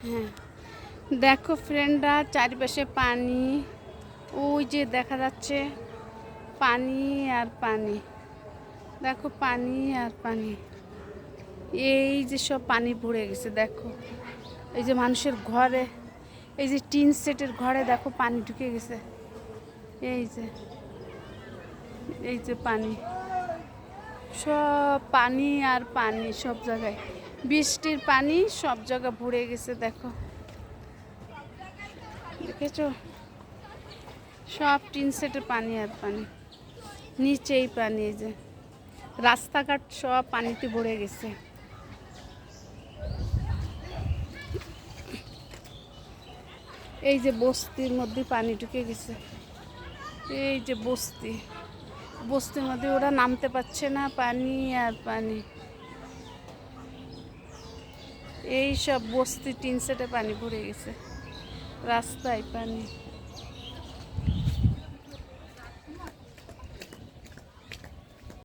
হ্যাঁ। দেখো ফ্রেন্ডরা, চারিপাশে পানি। ওই যে দেখা যাচ্ছে পানি আর পানি। দেখো পানি আর পানি। এই যে সব পানি ভরে গেছে, দেখো। এই যে মানুষের ঘরে, এই যে টিন সেটের ঘরে দেখো পানি ঢুকে গেছে। এই যে এই যে পানি। সব পানি আর পানি সব জায়গায়। বৃষ্টির পানি সব জায়গা ভরে গেছে, দেখো। দেখেছ? সব টিন সেটের পানি আর পানি। নিচেই পানি যে। রাস্তাঘাট সব পানিতে ভরে গেছে। এই যে বস্তির মধ্যে পানি ঢুকে গেছে। এই যে বস্তি। বস্তির মধ্যে ওরা নামতে পারছে না, পানি আর পানি। এই সব বস্তি টিন সেটে পানি ভরে গেছে। রাস্তায় পানি।